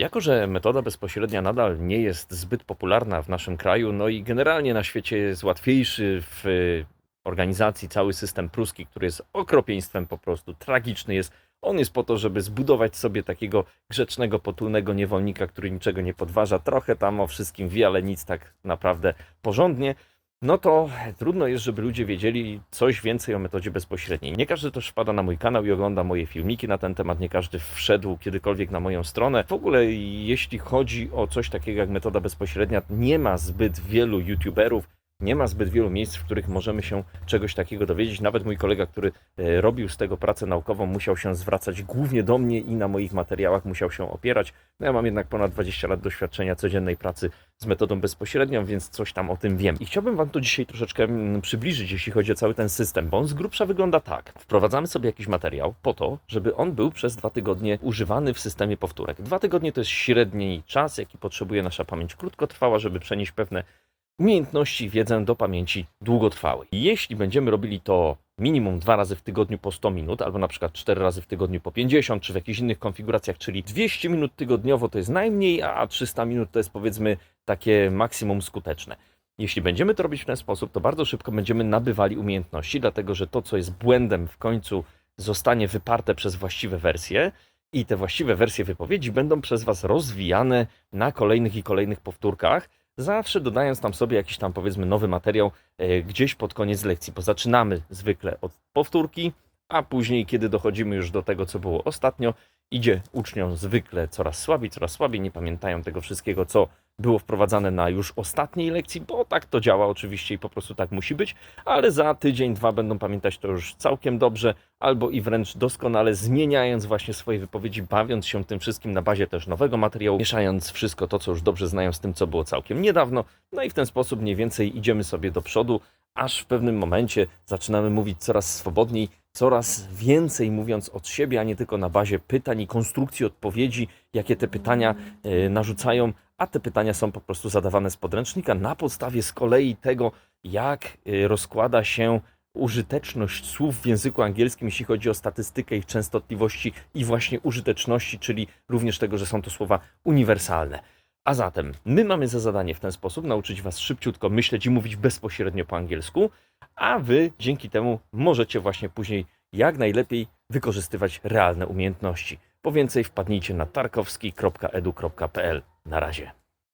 Jako, że metoda bezpośrednia nadal nie jest zbyt popularna w naszym kraju, no i generalnie na świecie jest łatwiejszy w y, organizacji cały system pruski, który jest okropieństwem po prostu, tragiczny jest. On jest po to, żeby zbudować sobie takiego grzecznego, potulnego niewolnika, który niczego nie podważa, trochę tam o wszystkim wie, ale nic tak naprawdę porządnie. No to trudno jest, żeby ludzie wiedzieli coś więcej o metodzie bezpośredniej. Nie każdy też wpada na mój kanał i ogląda moje filmiki na ten temat, nie każdy wszedł kiedykolwiek na moją stronę. W ogóle jeśli chodzi o coś takiego jak metoda bezpośrednia, nie ma zbyt wielu youtuberów, nie ma zbyt wielu miejsc, w których możemy się czegoś takiego dowiedzieć. Nawet mój kolega, który e, robił z tego pracę naukową, musiał się zwracać głównie do mnie i na moich materiałach musiał się opierać. No ja mam jednak ponad 20 lat doświadczenia codziennej pracy z metodą bezpośrednią, więc coś tam o tym wiem. I chciałbym Wam to dzisiaj troszeczkę mm, przybliżyć, jeśli chodzi o cały ten system, bo on z grubsza wygląda tak. Wprowadzamy sobie jakiś materiał po to, żeby on był przez dwa tygodnie używany w systemie powtórek. Dwa tygodnie to jest średni czas, jaki potrzebuje nasza pamięć krótkotrwała, żeby przenieść pewne umiejętności wiedzę do pamięci długotrwałej. Jeśli będziemy robili to minimum dwa razy w tygodniu po 100 minut, albo na przykład cztery razy w tygodniu po 50, czy w jakichś innych konfiguracjach, czyli 200 minut tygodniowo to jest najmniej, a 300 minut to jest powiedzmy takie maksimum skuteczne. Jeśli będziemy to robić w ten sposób, to bardzo szybko będziemy nabywali umiejętności, dlatego że to, co jest błędem, w końcu zostanie wyparte przez właściwe wersje. I te właściwe wersje wypowiedzi będą przez Was rozwijane na kolejnych i kolejnych powtórkach, zawsze dodając tam sobie jakiś tam powiedzmy nowy materiał e, gdzieś pod koniec lekcji, bo zaczynamy zwykle od powtórki, a później, kiedy dochodzimy już do tego, co było ostatnio, idzie uczniom zwykle coraz słabiej, coraz słabiej, nie pamiętają tego wszystkiego, co było wprowadzane na już ostatniej lekcji, bo tak to działa oczywiście i po prostu tak musi być, ale za tydzień, dwa będą pamiętać to już całkiem dobrze, albo i wręcz doskonale zmieniając właśnie swoje wypowiedzi, bawiąc się tym wszystkim na bazie też nowego materiału, mieszając wszystko to, co już dobrze znają z tym, co było całkiem niedawno, no i w ten sposób mniej więcej idziemy sobie do przodu, aż w pewnym momencie zaczynamy mówić coraz swobodniej, coraz więcej mówiąc od siebie, a nie tylko na bazie pytań i konstrukcji odpowiedzi, jakie te pytania e, narzucają, a te pytania są po prostu zadawane z podręcznika na podstawie z kolei tego, jak e, rozkłada się użyteczność słów w języku angielskim, jeśli chodzi o statystykę ich częstotliwości i właśnie użyteczności, czyli również tego, że są to słowa uniwersalne. A zatem my mamy za zadanie w ten sposób nauczyć Was szybciutko myśleć i mówić bezpośrednio po angielsku, a Wy dzięki temu możecie właśnie później jak najlepiej wykorzystywać realne umiejętności. Po więcej wpadnijcie na tarkowski.edu.pl. Na razie.